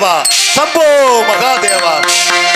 サボーマガーデアバー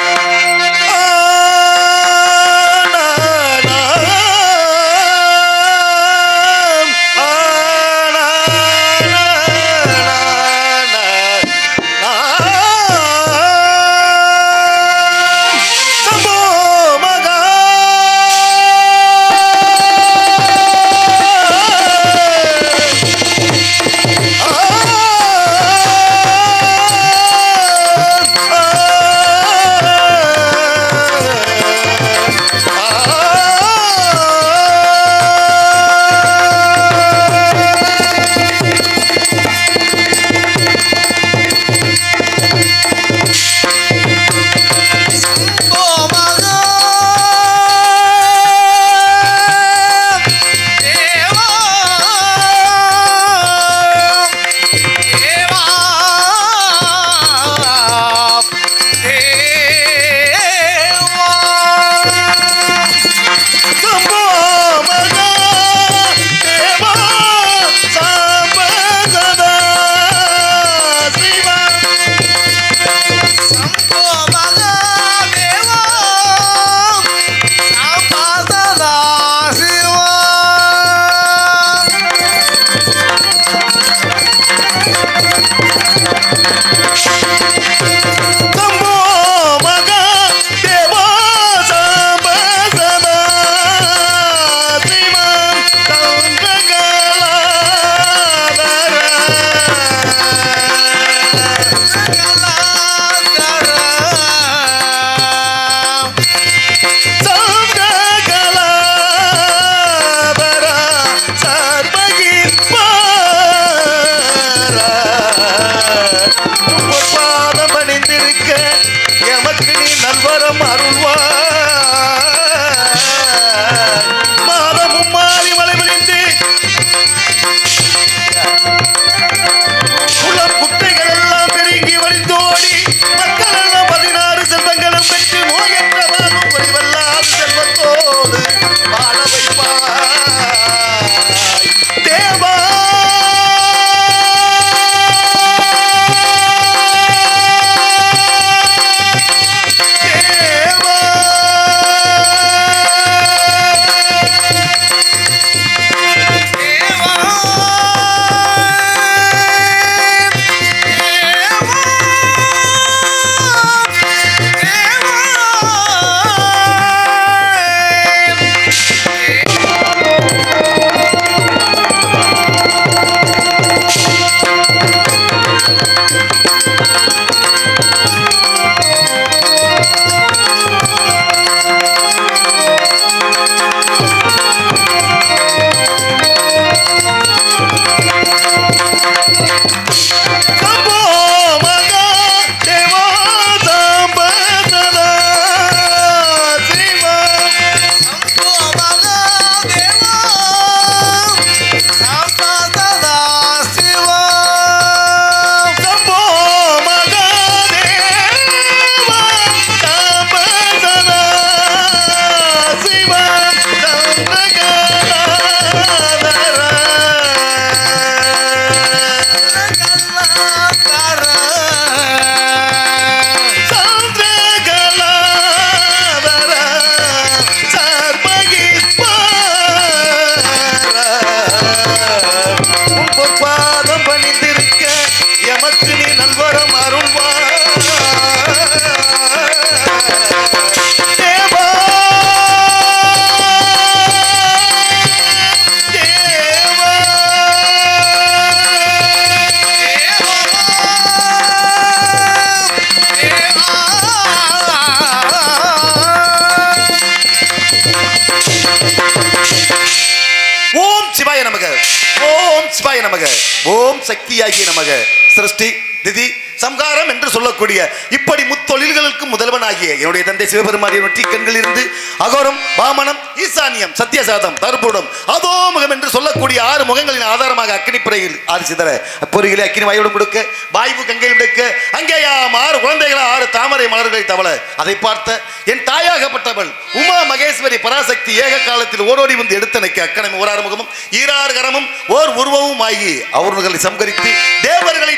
ஓம் சக்தியாகிய நமக. சிருஷ்டி திதி சம்ஹாரம் என்று சொல்லக்கூடிய இப்படி முத்தொழில்களுக்கு முதல்வனாகிய என்னுடைய தந்தை சிவபெருமான வெற்றி கண்கள் இருந்து அகோரம் வாமனம் ஈசானியம் சத்தியசாதம் தர்புடம் அதோமுகம் என்று சொல்லக்கூடிய ஆறு முகங்களின் ஆதாரமாக அக்கினி ஆறு சிதற பொறிகளை அக்கினி வாயுடன் கொடுக்க வாய்வு கங்கையில் எடுக்க அங்கேயாம் ஆறு குழந்தைகளை ஆறு தாமரை மலர்களை தவள. அதை பார்த்த என் தாயாகப்பட்டவள் உமா மகேஸ்வரி பராசக்தி ஏக காலத்தில் ஓடோடி வந்து எடுத்தனைக்கு அக்கணம் ஓராறு முகமும் ஈராறு கரமும் ஓர் உருவமும் ஆகி அவர்களை சம்கரித்து தேவர்களை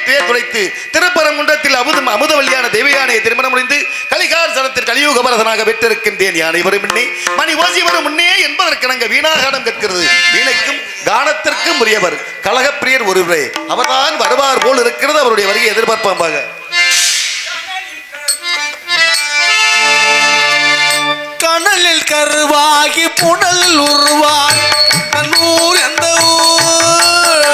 திருப்பரங்குன்றத்தில் அமுது அமுதவல்லியான தேவயானையை திருமணம் முடிந்து கலிகார் சனத்தில் கலியுக பரதனாக பெற்றிருக்கின்றேன் யானை வரும் மணி ஓசி வரும் முன்னே என்பதற்கிணங்க வீணாகானம் கேட்கிறது வீணைக்கும் கானத்திற்கும் உரியவர் கழகப்பிரியர் ஒருவரே. அவர்தான் வருவார் போல் இருக்கிறது அவருடைய வருகை எதிர்பார்ப்பாம்பாக. கடலில் கருவாகி புனலில் உருவாய் கண்ணூர் எந்த ஊர்?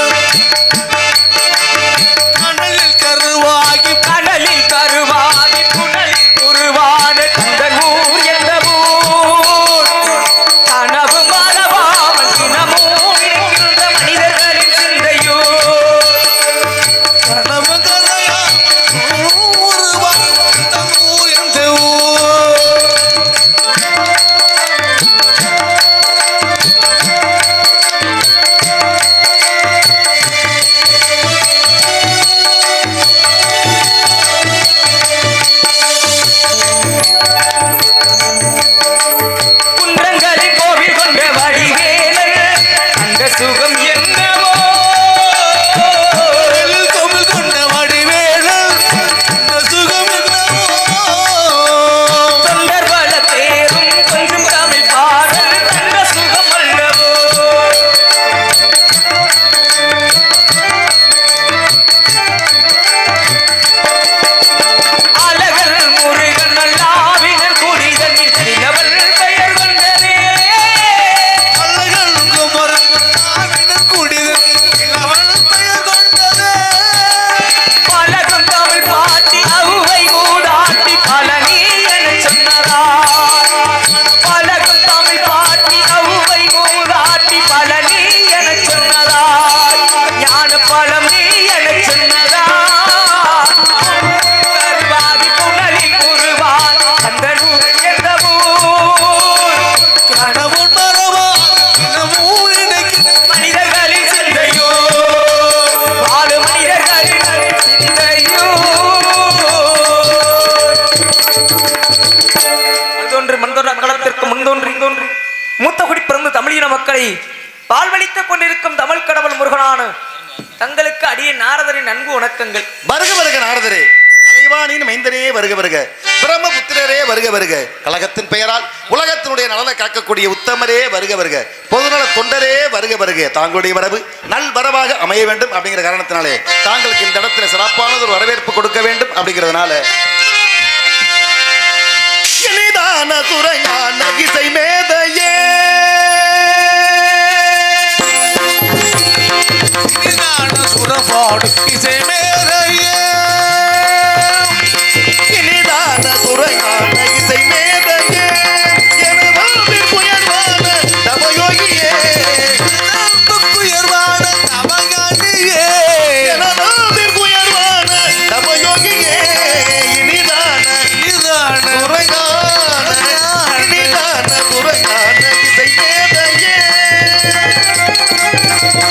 உலகத்தினுடைய நலனை காக்கக்கூடிய உத்தமரே வருக வருக. பொதுநல தொண்டரே வருக வருக. தாங்களுடைய வரவு நல் வரவாக அமைய வேண்டும் அப்படிங்கிற காரணத்தினாலே தாங்களுக்கு இந்த இடத்துல சிறப்பானது ஒரு வரவேற்பு கொடுக்க வேண்டும் அப்படிங்கிறதுனால. இனிதான துறையான இசை மேதையே. சுரபாடு இசை மேதை. Thank you.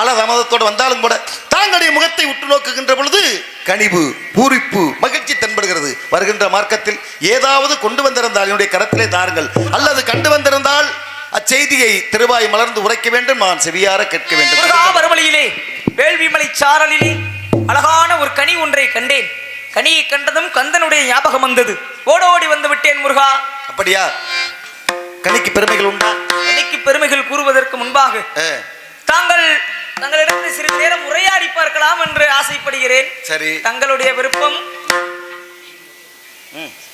காலதாமதத்தோடு வந்தாலும் கூட தாங்களுடைய முகத்தை உற்று நோக்குகின்ற பொழுது கனிவு பூரிப்பு மகிழ்ச்சி தென்படுகிறது. வருகின்ற மார்க்கத்தில் ஏதாவது கொண்டு வந்திருந்தால் என்னுடைய கரத்திலே தாருங்கள். அல்லது கண்டு வந்திருந்தால் அச்செய்தியை திருவாய் மலர்ந்து உரைக்க வேண்டும். நான் செவியார கேட்க வேண்டும். மறுமொழியிலே வேள்விமலை சாரலிலே அழகான ஒரு கனி ஒன்றை கண்டேன். கனியை கண்டதும் கந்தனுடைய ஞாபகம் வந்தது. ஓடோடி வந்து விட்டேன் முருகா. அப்படியா? கனிக்கு பெருமைகள் உண்டா? கனிக்கு பெருமைகள் கூறுவதற்கு முன்பாக தாங்கள் தங்களிடத்தில் சிறிது நேரம் உரையாடி பார்க்கலாம் என்று ஆசைப்படுகிறேன். சரி. தங்களுடைய விருப்பம்?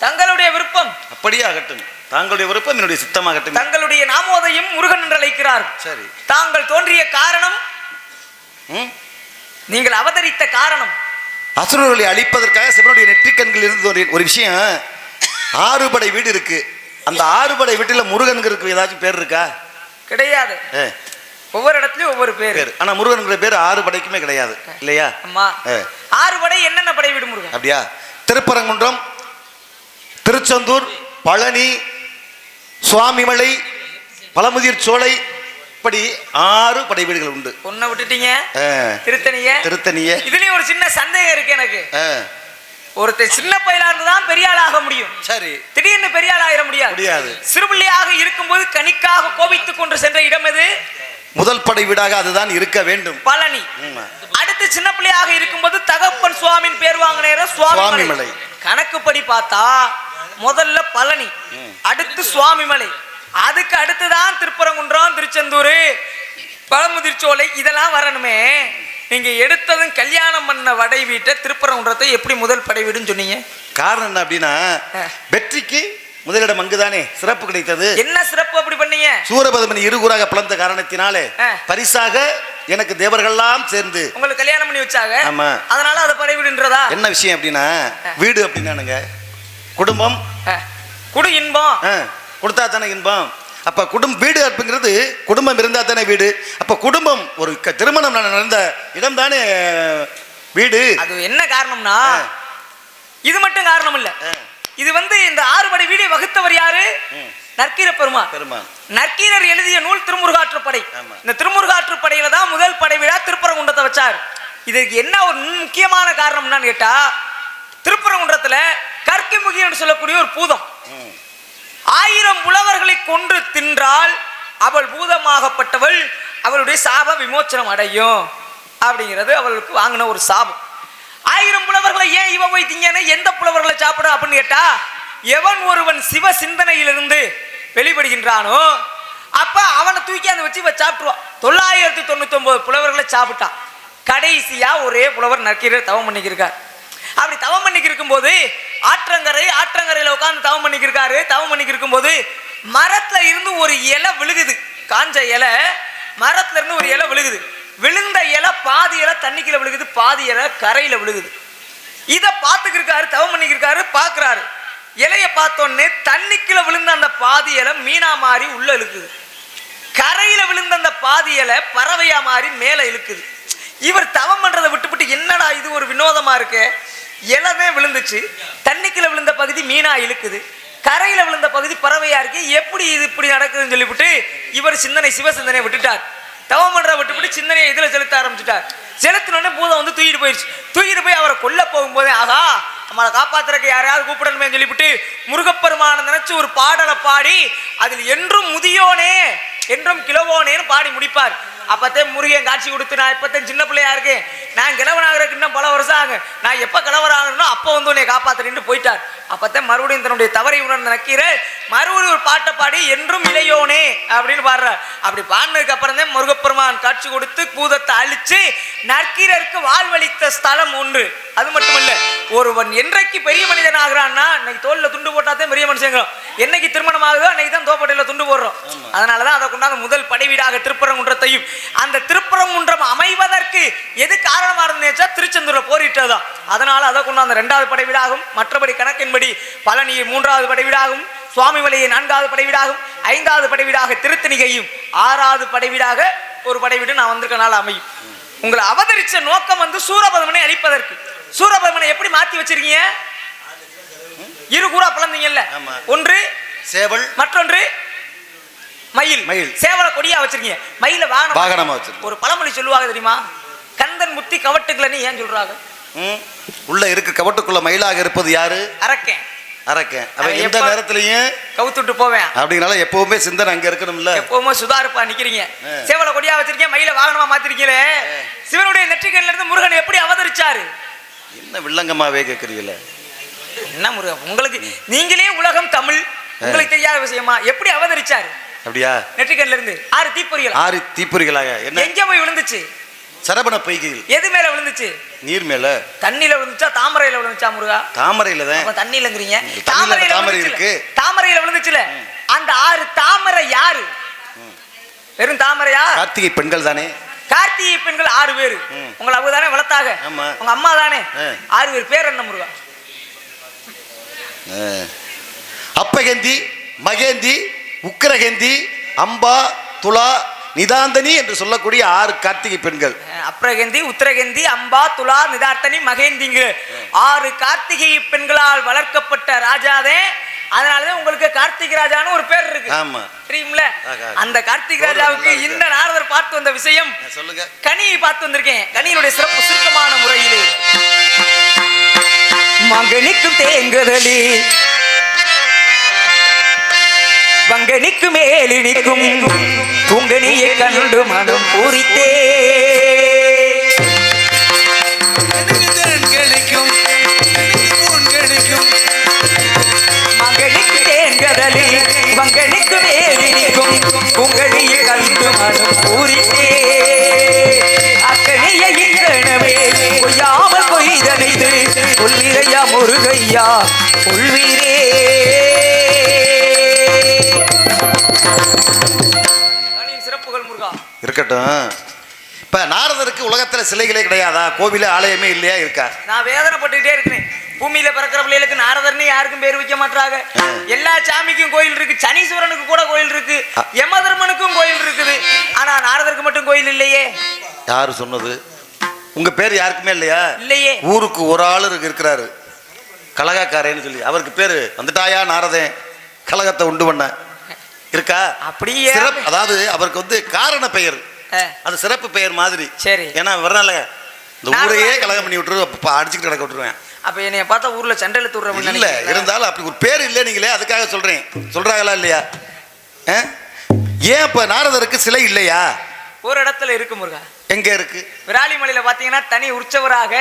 தங்களுடைய விருப்பம்? அப்படியே ஆகட்டும் தாங்களுடைய விருப்பம் என்னுடைய சித்தமாகட்டும் தங்களுடைய நாமோதையும் முருகன் என்று அழைக்கிறார் சரி. தாங்கள் தோன்றிய காரணம்? நீங்கள் அவதரித்த காரணம்? அசுரர்களை அழிப்பதற்காக சிவனுடைய நெற்றிக்கண்கள் இருந்து ஒரு ஒரு விஷயம். ஆறுபடை வீடு இருக்கு. அந்த ஆறுபடை வீட்டுல முருகனுக்கு ஏதாச்சும் பேர் இருக்கா? கிடையாது. ஒவ்வொரு இடத்துலயும் ஒவ்வொரு பேர். ஆனா முருகனுங்கிற பேர் ஆறு படைக்குமே கிடையாது. இல்லையா? அம்மா ஏ, ஆறு படை என்னென்ன படை விடும் முருகன்? அப்படியா? திருப்பரங்குன்றம் திருச்செந்தூர் பழனி சுவாமிமலை பழமுதிர் சோலை இப்படி ஆறு படை வீடுகள் உண்டு. பொண்ணை விட்டுட்டீங்க? திருத்தணிய? திருத்தணிய. இதுலயும் ஒரு சின்ன சந்தேகம் இருக்கு எனக்கு. ஒருத்தர் சின்ன பையலா இருந்து தான் பெரிய ஆள் ஆக முடியும். சரி. திடீர்னு பெரிய ஆள் ஆயிட முடியாது. முடியாது. சிறுபிள்ளையாக இருக்கும்போது கனிக்காக கோபித்துக் கொண்டு சென்ற இடம் எது? முதல் படை வீடாக அதுதான் இருக்க வேண்டும். பழனி. அடுத்து சின்ன பிள்ளையாக இருக்கும்போது தகப்பன் சுவாமின் பேர் வாங்கின சுவாமிமலை. சுவாமிமலை. கணக்குப்படி பார்த்தா முதல்ல பழனி அடுத்து சுவாமிமலை. அதுக்கு அடுத்துதான் திருப்பரங்குன்றம் திருச்செந்தூர் பழமுதிர்ச்சோலை இதெல்லாம் வரணுமே. நீங்க எடுத்ததும் கல்யாணம் பண்ண வடை வீட்டை திருப்பரங்குன்றத்தை எப்படி முதல் படை வீடுன்னு சொன்னீங்க? காரணம் என்ன அப்படின்னா. வெற்றிக்கு முதலிடம் அங்குதானே சிறப்பு கிடைத்தது. என்ன சிறப்பு அப்படி பண்ணீங்க? சூரபதமன் இருகுறாக பிளந்த காரணத்தினாலே. பரிசாக எனக்கு தேவர்கள்லாம் சேர்ந்து. உங்களுக்கு கல்யாணம் பண்ணி வச்சாங்க. ஆமா. அதனால அதை படை வீடுன்றதா என்ன விஷயம் அப்படின்னா வீடு அப்படின்னானுங்க. குடும்பம். குடு இன்பம். கொடுத்தா தானே இன்பம். அப்ப குடும்பம் வீடு அப்படிங்கிறது குடும்பம் இருந்தா தானே வீடு. அப்ப குடும்பம் ஒரு திருமணம் நட- நடந்த இடம் தானே வீடு. அது என்ன காரணம்னா. இது மட்டும் காரணம் இல்ல. இது வந்து இந்த ஆறுபடை வீடை வகுத்தவர் யாரு. நற்கீர பெருமாள். பெருமான் நற்கீரர் எழுதிய நூல் திருமுருகாற்றுப்படை. இந்த திருமுருகாற்றுப்படையில தான் முதல் படை விழா திருப்பரங்குன்றத்தை வச்சார். இதுக்கு என்ன ஒரு முக்கியமான காரணம் என்னன்னு கேட்டா திருப்பரங்குன்றத்துல கற்கிமுகி என்று சொல்லக்கூடிய ஒரு பூதம். ஆயிரம் புலவர்களை கொன்று தின்றால் அவள் பூதமாகப்பட்டவள் அவளுடைய சாப விமோச்சனம் அடையும். அப்படிங்கிறது அவளுக்கு வாங்கின ஒரு சாபம். ஆயிரம் புலவர்களை ஏன் இவ போய் திங்கன்னு எந்த புலவர்களை சாப்பிட அப்படின்னு கேட்டா எவன் ஒருவன் சிவ சிந்தனையிலிருந்து வெளிப்படுகின்றானோ அப்ப அவனை தூக்கி அந்த வச்சு இவ சாப்பிட்டுருவான் தொள்ளாயிரத்தி தொண்ணூத்தி ஒன்பது புலவர்களை சாப்பிட்டான் கடைசியா ஒரே புலவர் நற்கீரர் தவம் பண்ணிக்கிருக்கார். அப்படி தவம் பண்ணிக்கு இருக்கும்போது ஆற்றங்கரை ஆற்றங்கரையில உட்கார்ந்து தவம் பண்ணிக்கு இருக்காரு தவம் பண்ணிக்கு இருக்கும்போது மரத்துல இருந்து ஒரு இலை விழுகுது. காஞ்ச இலை மரத்துல இருந்து ஒரு இலை விழுகுது. விழுந்த இலை பாதி இலை தண்ணிக்குள்ள விழுகுது பாதி இலை கரையில விழுகுது. இதை பார்த்துக்கிருக்காரு தவம் பண்ணிக்கிருக்காரு பார்க்குறாரு. இலையை பார்த்தோன்னே தண்ணிக்குள்ள விழுந்த அந்த பாதி இலை மீனா மாறி உள்ள இழுக்குது. கரையில விழுந்த அந்த பாதி இலை பறவையா மாறி மேல இழுக்குது. இவர் தவம் பண்றதை விட்டுவிட்டு என்னடா இது ஒரு வினோதமா இருக்கு? இலவே விழுந்துச்சு. தண்ணிக்குள்ள விழுந்த பகுதி மீனா இழுக்குது. கரையில விழுந்த பகுதி பறவையா இருக்கு? எப்படி இது இப்படி நடக்குதுன்னு சொல்லிவிட்டு இவர் சிந்தனை சிவசிந்தனை விட்டுட்டார். தவம் பண்ற விட்டுவிட்டு சிந்தனையை இதில் செலுத்த ஆரம்பிச்சுட்டார். செலுத்தினோடனே பூதம் வந்து தூக்கிட்டு போயிடுச்சு தூக்கிட்டு போய் அவரை கொல்ல போகும்போதே ஆகா நம்மளை காப்பாத்துறதுக்கு யாரையாவது கூப்பிடணுமே சொல்லிவிட்டு முருகப்பெருமான நினைச்சு ஒரு பாடலை பாடி அதில் என்றும் முதியோனே என்றும் கிழவோனேன்னு பாடி முடிப்பார். அப்பத்தே முருகன் காட்சி கொடுத்து நான் இப்பத்தே சின்ன பிள்ளையா இருக்கேன். நான் கிழவனாகிறதுக்கு இன்னும் பல வருஷம் ஆகும் நான் எப்போ கிழவராகணும்னோ அப்போ வந்து உன்னை காப்பாத்துறேன்னு போயிட்டார். அப்பத்தே மறுபடியும் தன்னுடைய தவறை உணர்ந்த நக்கீரை மறுபடியும் ஒரு பாட்டை பாடி என்றும் இளையோனே அப்படின்னு பாடுறார். அப்படி பாடினதுக்கு அப்புறம் தான் முருகப்பெருமான் காட்சி கொடுத்து பூதத்தை அழிச்சு நக்கீரருக்கு வாழ்வளித்த ஸ்தலம் ஒன்று. அது மட்டுமல்ல ஒருவன் என்றைக்கு பெரிய மனிதன் ஆகிறான்னா இன்னைக்கு தோல்ல துண்டு போட்டாதான் பெரிய மனுஷங்கிறோம். என்னைக்கு திருமணம் ஆகுதோ அன்னைக்கு தான் தோப்பட்டையில துண்டு போடுறோம். அதனாலதான் அதை கொண்டாந்து முதல் படைவீடாக திருப்பரங்குன்றத்தையும் அந்த திருப்பரங்குன்றம் அமைவதற்கு எது காரணமா இருந்துச்சா திருச்செந்தூர்ல போரிட்டதுதான். அதனால அதை கொண்டாந்து ரெண்டாவது படைவீடாகும். மற்றபடி கணக்கின்படி பழனி மூன்றாவது படைவீடாகும் சுவாமிமலையை நான்காவது படைவீடாகும் ஐந்தாவது படைவீடாக திருத்தணிகையும் ஆறாவது படைவீடாக ஒரு படைவீடு நான் வந்திருக்க நாள் அமையும். உங்களை அவதரிச்ச நோக்கம் வந்து சூரபதமனை அழிப்பதற்கு. சூரபதமனை எப்படி மாத்தி வச்சிருக்கீங்க? இரு கூறா பிளந்தீங்கல்ல. ஒன்று சேவல். மற்றொன்று மயில். மயில். சேவல கொடியா வச்சிருக்கீங்க. மயில வாகனம். வாகனமா வச்சிருக்கோம். ஒரு பழமொழி சொல்லுவாங்க தெரியுமா? கந்தன் முத்தி கவட்டுக்கலன்னு ஏன் சொல்றாங்க. உள்ள இருக்கு கவட்டுக்குள்ள மயிலாக இருப்பது யாரு? அரக்கேன். அரக்கன். அவன் எந்த நேரத்திலையும் கவுத்துட்டு போவேன். அப்படிங்கனால எப்பவுமே சிந்தனை அங்க இருக்கணும்ல. எப்பவுமே சுதாரிப்பா நிக்கிறீங்க. சேவல கொடியா வச்சிருக்கீங்க மயில வாகனமா மாத்திருக்கீங்களே. சிவனுடைய நெற்றிக்கண்ல இருந்து முருகன் எப்படி அவதரிச்சாரு? என்ன வில்லங்கமாவே கேக்குறீங்களே? என்ன முருகன் உங்களுக்கு நீங்களே உலகம் தமிழ் உங்களுக்கு தெரியாத விஷயமா? எப்படி அவதரிச்சாரு? அப்படியா? நெற்றிக்கண்ல இருந்து ஆறு தீப்பொறிகள் ஆறு தீப்பொறிகளாக. என்ன? எங்க போய் விழுந்துச்சு? சரபண பொய்கையில் எது மேல விழுந்துச்சு? நீர் மேல. தண்ணியில விழுந்துச்சா தாமரையில விழுந்துச்சா முருகா? தாமரையில தான். தண்ணியிலங்கிறீங்க. தண்ணியில தாமரையில தாமரை. இருக்கு. தாமரையில விழுந்துச்சுல. அந்த ஆறு தாமரை யாரு? வெறும் தாமரையா? கார்த்திகை பெண்கள் தானே? கார்த்திகை பெண்கள் ஆறு பேரு. உங்களை அவங்க தானே வளர்த்தாங்க ஆமா. உங்க அம்மா தானே. ஆறு பேர் பேர் என்ன முருகா. அப்பகந்தி மகேந்தி உக்கிரகந்தி அம்பா துலா நிதாந்தனி என்று சொல்லக்கூடிய ஆறு கார்த்திகை பெண்கள் அப்ரகந்தி உத்தரகந்தி அம்பா துலா நிதார்த்தனி மகேந்திங்கிற ஆறு கார்த்திகை பெண்களால் வளர்க்கப்பட்ட ராஜாதே அதனாலதான் உங்களுக்கு கார்த்திகை ராஜான்னு ஒரு பேர் இருக்கு. ஆமா. தெரியுமில. அந்த கார்த்திகை ராஜாவுக்கு. இந்த நாரதர் பார்த்து வந்த விஷயம். சொல்லுங்க. கனியை பார்த்து வந்திருக்கேன். கனியினுடைய சிறப்பு சுருக்கமான முறையிலே. மகனிக்கும் தேங்குதலி. வங்கனிக்கு மேலினிக்கும் துங்கனியை கண்டு மனம் பூரித்தே. துங்கனியை கண்டு மனம் பூரித்தே. அக்கனியை இங்கனவே கொய்யாமல் கொய்தனைது கொள்விரையா முருகையா கொள்வீரே. கனியின் சிறப்புகள் முருகா. இருக்கட்டும். இப்ப நாரதருக்கு உலகத்துல சிலைகளே கிடையாதா? கோவில ஆலயமே இல்லையா? இருக்கா? நான் வேதனைப்பட்டுக்கிட்டே இருக்கிறேன். பூமியில பிறக்கிற பிள்ளைகளுக்கு நாரதர்னு யாருக்கும் பேர் வைக்க மாட்டாங்க எல்லா சாமிக்கும் கோயில் இருக்கு சனீஸ்வரனுக்கு கூட கோயில் இருக்கு யமதர்மனுக்கும் கோயில் இருக்குது. ஆனா நாரதருக்கு மட்டும் கோயில் இல்லையே. யாரு சொன்னது? உங்க பேர் யாருக்குமே இல்லையா? இல்லையே. ஊருக்கு ஒரு ஆளு இருக்கு- இருக்கிறாரு. கலகாக்காரேன்னு சொல்லி. அவருக்கு பேரு வந்துட்டாயா நாரதன்? கலகத்தை உண்டு பண்ண. இருக்கா? அப்படியே? அதாவது அவருக்கு வந்து காரண பெயர். அது சிறப்பு பெயர் மாதிரி. சரி. ஏன்னா வரனால இந்த ஊரையே கலகம் பண்ணி விட்டுரு அப்ப அடிச்சுக்கிட்டு கிடக்க விட்டுருவேன். அப்ப என்னைய பார்த்தா ஊர்ல சண்டையில தூர்றவன் இல்ல இருந்தாலும் அப்படி ஒரு பேர் இல்லை நீங்களே அதுக்காக சொல்றேன். சொல்றாங்களா இல்லையா? ஏன் இப்ப நாரதருக்கு சிலை இல்லையா? ஒரு இடத்துல இருக்கு முருகா. எங்க இருக்கு? விராலிமலையில பாத்தீங்கன்னா தனி உற்சவராக.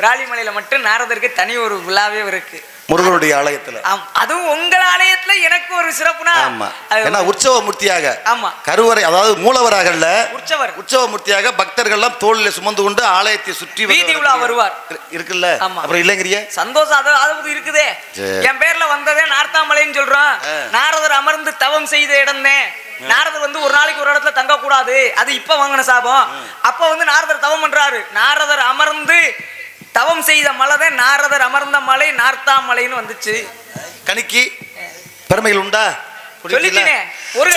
விராலிமலையில மட்டும் நாரதருக்கு தனி ஒரு விழாவே இருக்கு. முருகனுடைய ஆலயத்துல. அதுவும் உங்கள் ஆலயத்துல எனக்கு ஒரு சிறப்புனா ஆமா. ஏன்னா உற்சவ மூர்த்தியாக ஆமா. கருவறை அதாவது மூலவராகல்ல உற்சவர். உற்சவ மூர்த்தியாக பக்தர்கள்லாம் தோளில் சுமந்து கொண்டு ஆலயத்தை சுற்றி வீதி உலா வருவார். இரு- இருக்குல்ல. அப்புறம் இல்லைங்கிறிய? சந்தோஷம் அது அது இருக்குதே. என் பேர்ல வந்ததே நார்த்தாமலைன்னு சொல்றோம். நாரதர் அமர்ந்து தவம் செய்த இடம்தான் நாரதர் வந்து ஒரு நாளைக்கு ஒரு இடத்துல தங்க கூடாது அது இப்ப வாங்கின சாபம். அப்ப வந்து நாரதர் தவம் பண்றாரு. நாரதர் அமர்ந்து தவம் செய்த மலை தான் நாரதர் அமர்ந்த மலை நார்த்தாமலைன்னு வந்துச்சு. கணிக்கு பெருமைகள் உண்டா? சொல்லிட்டேனே. ஒரு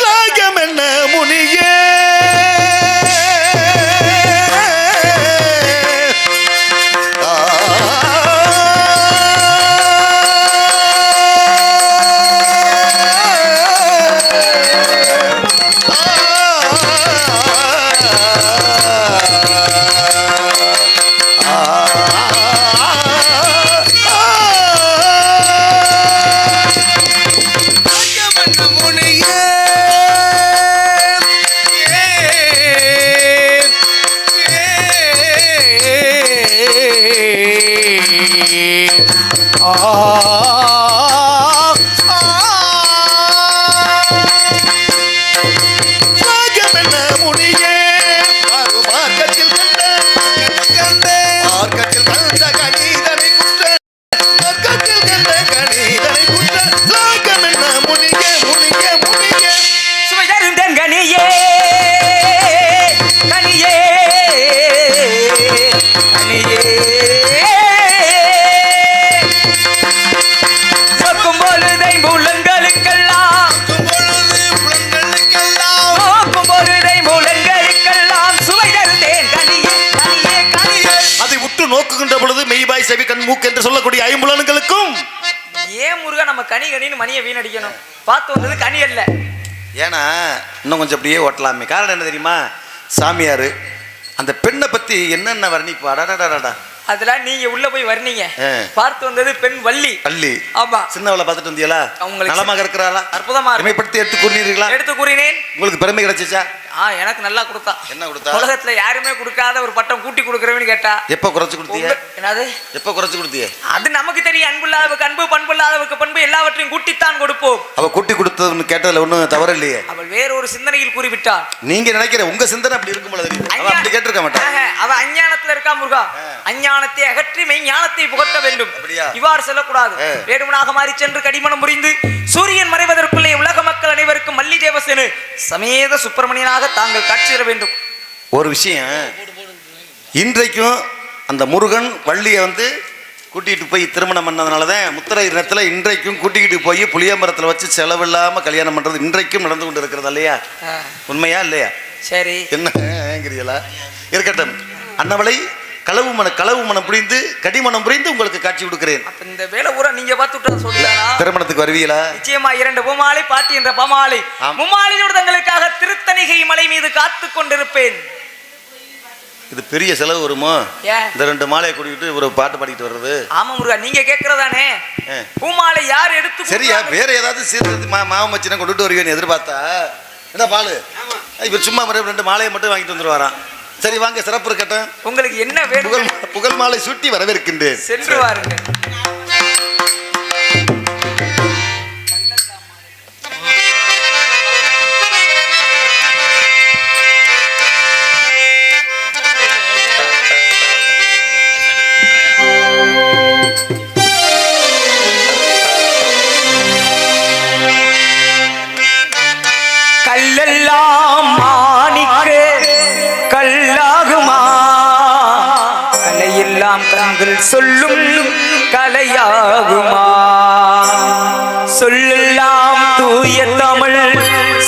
செவி கண் மூக்கு என்று சொல்லக்கூடிய ஐம்புலன்களுக்கும். ஏன் முருகா நம்ம கனி கனின்னு மணியை வீணடிக்கணும்? பார்த்து வந்தது கனி அல்ல. ஏன்னா இன்னும் கொஞ்சம் அப்படியே ஓட்டலாமே. காரணம் என்ன தெரியுமா? சாமியார் அந்த பெண்ணை பத்தி என்னென்ன வர்ணிப்பா? அடடடடா அதெல்லாம் நீங்க உள்ள போய் வர்றீங்க. பார்த்து வந்தது பெண் வள்ளி. பள்ளி ஆமா. சின்னவளை பார்த்துட்டு வந்தியலா? அவங்களுக்கு நலமாக இருக்கிறாளா? அற்புதமா. பெருமைப்படுத்தி எடுத்து கூறினீர்களா? எடுத்து கூறினேன். உங்களுக்கு பெருமை கிடைச்சிச்சா? ஆ எனக்கு நல்லா கொடுத்தா. என்ன கொடுத்தா? உலகத்துல யாருமே கொடுக்காத ஒரு பட்டம் கூட்டி கொடுக்குறவன்னு கேட்டா எப்ப குறைச்சு கொடுத்தீங்க? என்னது? எப்ப குறைச்சு கொடுத்தீங்க? அது நமக்கு தெரியும் அன்புள்ளாதவுக்கு அன்பு பண்புள்ளாதவுக்கு பண்பு எல்லாவற்றையும் கூட்டித்தான் கொடுப்போம். அவ கூட்டி கொடுத்ததுன்னு கேட்டதுல ஒண்ணும் தவறு இல்லையே அவள் வேறொரு சிந்தனையில் கூறிவிட்டாள். நீங்க நினைக்கிற உங்க சிந்தனை அப்படி இருக்கும் பொழுது அவ அப்படி கேட்டிருக்க மாட்டான் ஆஹா, அவ அஞ்ஞானத்துல இருக்கா முருகா? அஞ்ஞானத்தை அகற்றி மெய்ஞானத்தை புகட்ட வேண்டும்? இவ்வாறு சொல்லக்கூடாது. வேடுமனாக மாறி சென்று கடிமணம் புரிந்து சூரியன் மறைவதற்குள்ளே உலக மக்கள் அனைவருக்கும் மல்லி தேவசேனு சமேத சுப்பிரமணியனாக தாங்கள் காட்சி தர வேண்டும். ஒரு விஷயம் இன்றைக்கும் அந்த முருகன் வள்ளியை வந்து கூட்டிகிட்டு போய் திருமணம் பண்ணதுனால தான் முத்திரை இடத்துல இன்றைக்கும் கூட்டிக்கிட்டு போய் புளியமரத்தில் வச்சு செலவில்லாமல் கல்யாணம் பண்ணுறது இன்றைக்கும் நடந்து கொண்டு இருக்கிறது இல்லையா? உண்மையா இல்லையா? சரி. என்ன ஏங்கிறீங்களா இருக்கட்டும். அன்னவளை களவு மன களவு மனம் புரிந்து கடிமணம் புரிந்து உங்களுக்கு காட்சி கொடுக்கிறேன். அப்ப இந்த வேலை ஊரா நீங்க பார்த்து சொல்லிட்டானா திருமணத்துக்கு வருவீங்களா? நிச்சயமா இரண்டு பூமாலை பாட்டி என்ற பமாலை. மும்மாலையோடு தங்களுக்காக திருத்தணிகை மலை மீது காத்து கொண்டிருப்பேன். இது பெரிய செலவு வருமோ? ஏன் இந்த ரெண்டு மாலையை கூட்டிக்கிட்டு ஒரு பாட்டு பாடிக்கிட்டு வர்றது. ஆமா முருகா நீங்க கேக்குறதானே. பூமாலை யார் எடுத்து சரியா? வேற ஏதாவது சீர்திருத்தி மா மாவன் வச்சுனா கொண்டுட்டு வருவேன்னு எதிர்பார்த்தா? என்ன பாலு? இப்ப சும்மா ரெண்டு மாலையை மட்டும் வாங்கிட்டு வந்துருவாராம். சரி வாங்க சிறப்பு இருக்கட்டும். உங்களுக்கு என்ன வேணும் புகழ் மாலை சுட்டி வரவேற்கின்றேன். சென்று வாருங்க.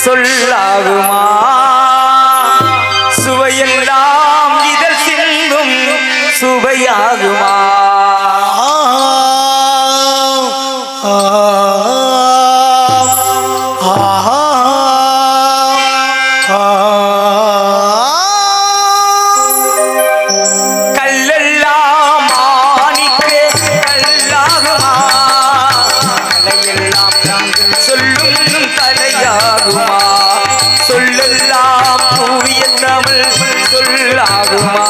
சொல்லாகுமா? சொல்லும் தடையாகுமா சொல்லெல்லாம் தூய தமிழ் சொல்லாகுமா?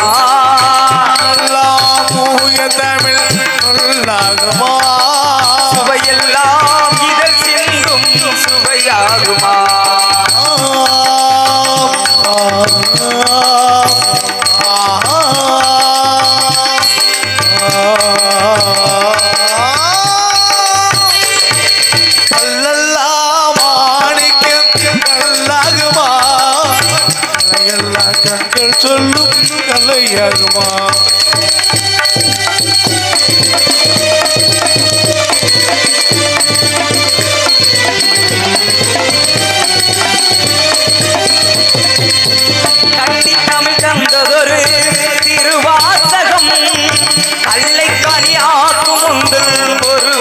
சொல்லும் திருவாசகம். கல்லை கனியாக்கும் ஒரு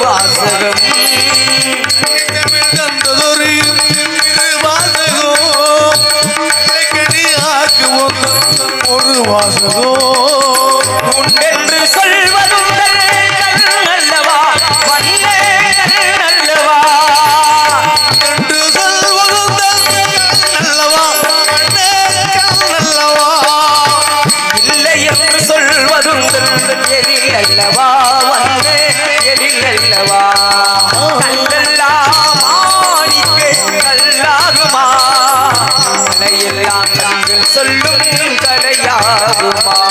राम